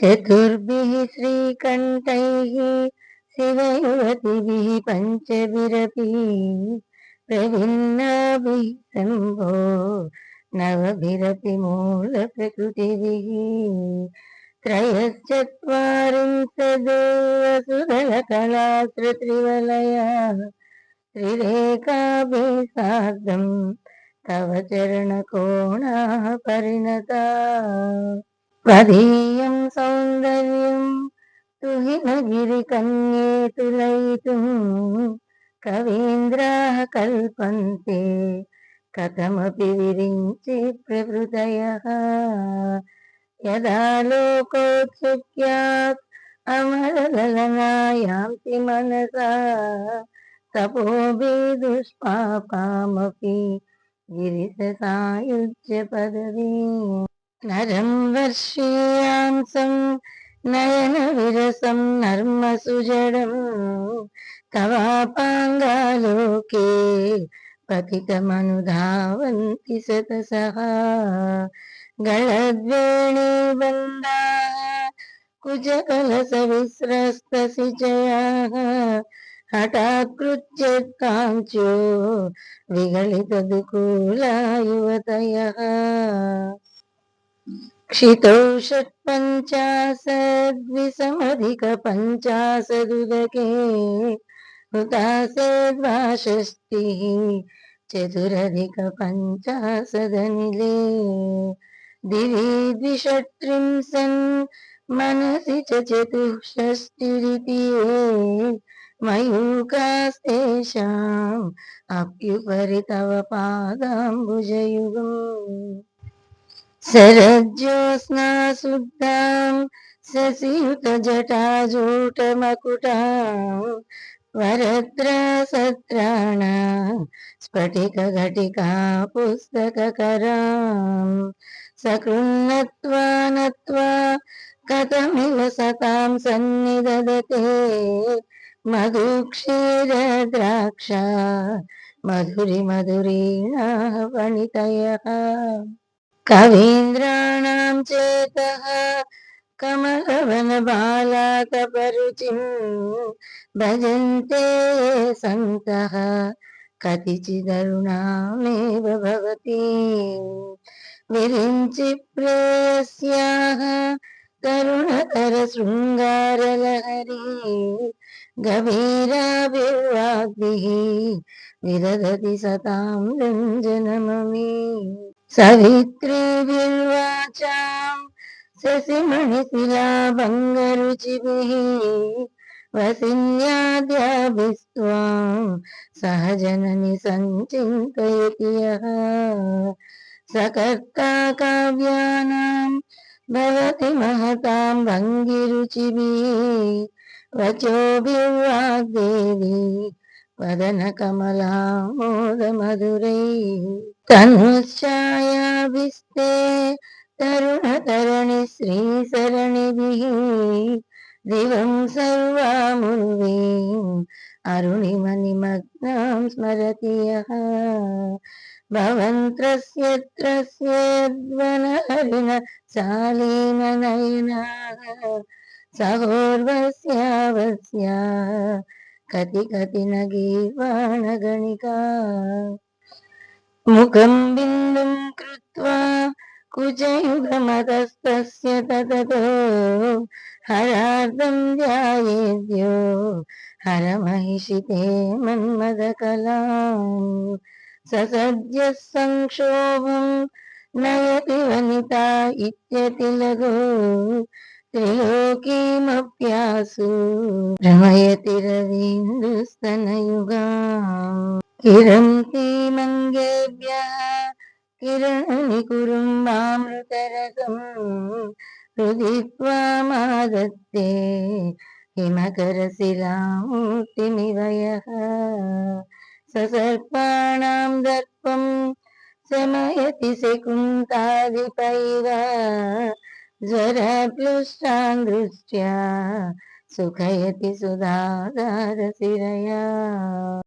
चतुर्भिः श्रीकण्ठैः शिवयुवतिभिः पञ्चभिरपि प्रभिन्नाभिः शम्भो नवभिरपि मूलप्रकृतिभिः त्रयश्चत्वारिंशदुवसुरलकलाश्रुत्रिवलया त्रिरेकाभिः सार्धम् तव चरणकोणाः परिणता ప్రధేయం సౌందర్యం కన్యేతులైతు కవీంద్రాः కల్పంతే కథమపి విరించి ప్రవృతయः యదా అమరలనాయాంతి మనసా తపోభి దుష్పాపామపి గిరిశ సాయుజ్య పదవీ నరం వర్షీయాంసం నయన విరసం నర్మ సుజడం. తవాపాంగాలోకే పతితమనుధావంతి సతస గళద్వేణీ బంధా కుజకలసవిస్రస్తసిచయా హఠాకృత్యత్కాంచో విగళితదుకూలా యువతయ क्षितौ षट्पञ्चाशद्विसमधिकपञ्चाशदुदके हुतासेद्वाषष्टिः चतुरधिकपञ्चाशदनिले दिवि द्विषट्त्रिंशन् मनसि च चतुष्षष्टिरिति मयूकास्तेषाम् अप्युपरि तव पादाम्बुजयुगम् శరజ్యోత్స్నా శుద్ధాం సత్రణ స్ఫటిక ఘటికా పుస్తకరాం సకృన్నత్వా నత్వా కథమివ సతాం క్షీర ద్రాక్ష మధురి మధురీణ వణితయ. కవీంద్రాణం చేత కమలవన బాలాక పరుచి భజంతే సంత కతిచిదరుణామేవ భవతి. విరించి ప్రేయస్యా తరుణతర శృంగారలహరి గభీరాభిర్వాగ్భిः విరదతి సతాం రంజనమీ సవిత్రీభిర్వాచాం శశిమణిశిలాభంగరుచిభిः వసిన్యాద్యాభిస్వాం. సహజనని సంచింతయతి యः సకర్తా కావ్యానాం. భవతి మహతాం భంగిరుచిభిः వచోభిర్వాగ్దేవి వదన కమలా మోద మధురై తనుశ్చాయాభిస్తే తరుణ తరణి శ్రీ సరణి దివం సర్వాముని అరుణిమ నిమగ్నం స్మరతి భవంత్రస్యత్రస్యద్వనహరిణ శాలీన నయనా సహోర్వస్యావస్యా न गीर्वाणगणिका मुखं बिन्दुं कृत्वा कुजयुगमतस्तस्य तततो हरार्दं ध्यायेद्यो हरमहिषिते मन्मदकलाम् ससद्यः संक्षोभं नयति वनिता इत्यतिलघो त्रिलोकीमप्यासु త్రిలోకీమప్యాసు రమయతి రవీంద్రస్తనయుగా. కిరంతి మంగేభ్య కిరణి కురుంబామృతరసం హృదిత్వామాదత్తే హిమకరశిలామూర్తిమివయః. ససర్పాణాం దర్పం. శమయతి శకుంతాదిపైవ. ज्वरप्लुष्टाङ्गृष्ट्या सुखयति सुधाधारशिरया